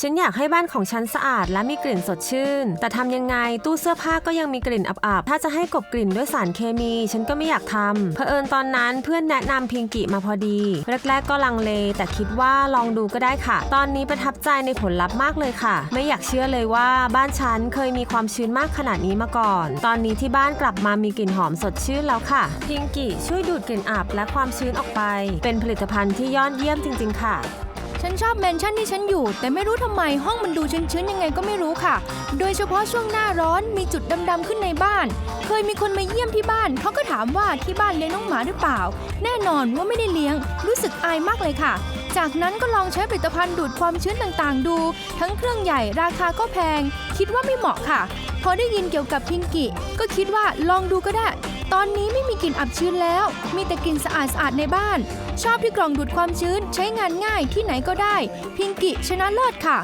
ฉันอยากให้บ้านของฉันสะอาดและมีกลิ่นสดชื่น แต่ทำยังไงตู้เสื้อผ้าก็ยังมีกลิ่นอับๆ ถ้าจะให้กบกลิ่นด้วยสารเคมี ฉันก็ไม่อยากทำเผอิญตอนนั้นเพื่อนแนะนำพิงกิมาพอดี แรกๆก็ลังเล แต่คิดว่าลองดูก็ได้ค่ะ ตอนนี้ประทับใจในผลลัพธ์มากเลยค่ะ ไม่อยากเชื่อเลยว่าบ้านฉันเคยมีความชื้นมากขนาดนี้มาก่อน ตอนนี้ที่บ้านกลับมามีกลิ่นหอมสดชื่นแล้วค่ะ พิงกิช่วยดูดกลิ่นอับและความชื้นออกไป เป็นผลิตภัณฑ์ที่ยอดเยี่ยมจริง ๆ ค่ะ ฉันชอบแมนชั่นที่ฉันอยู่ แต่ไม่รู้ทำไมห้องมันดูชื้นๆยังไงก็ไม่รู้ค่ะ โดยเฉพาะช่วงหน้าร้อนมีจุดดำๆขึ้นในบ้าน เคยมีคนมาเยี่ยมที่บ้าน เขาก็ถามว่าที่บ้านเลี้ยงน้องหมาหรือเปล่า แน่นอนว่าไม่ได้เลี้ยง รู้สึกอายมากเลยค่ะ จากนั้นก็ลองใช้ผลิตภัณฑ์ดูดความชื้นต่างๆ ดู ทั้งเครื่องใหญ่ราคาก็แพง คิดว่าไม่เหมาะค่ะ พอได้ยินเกี่ยวกับพิงกิก็คิดว่าลองดูก็ได้ ตอนนี้ไม่มีกลิ่นอับชื้นแล้ว มีแต่กลิ่นสะอาดๆในบ้าน ชอบที่กล่องดูดความชื้นใช้งานง่ายที่ไหนก็ได้ พิงกิชนะเลิศค่ะ